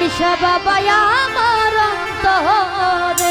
মিশা বাবা আমার অন্তরে।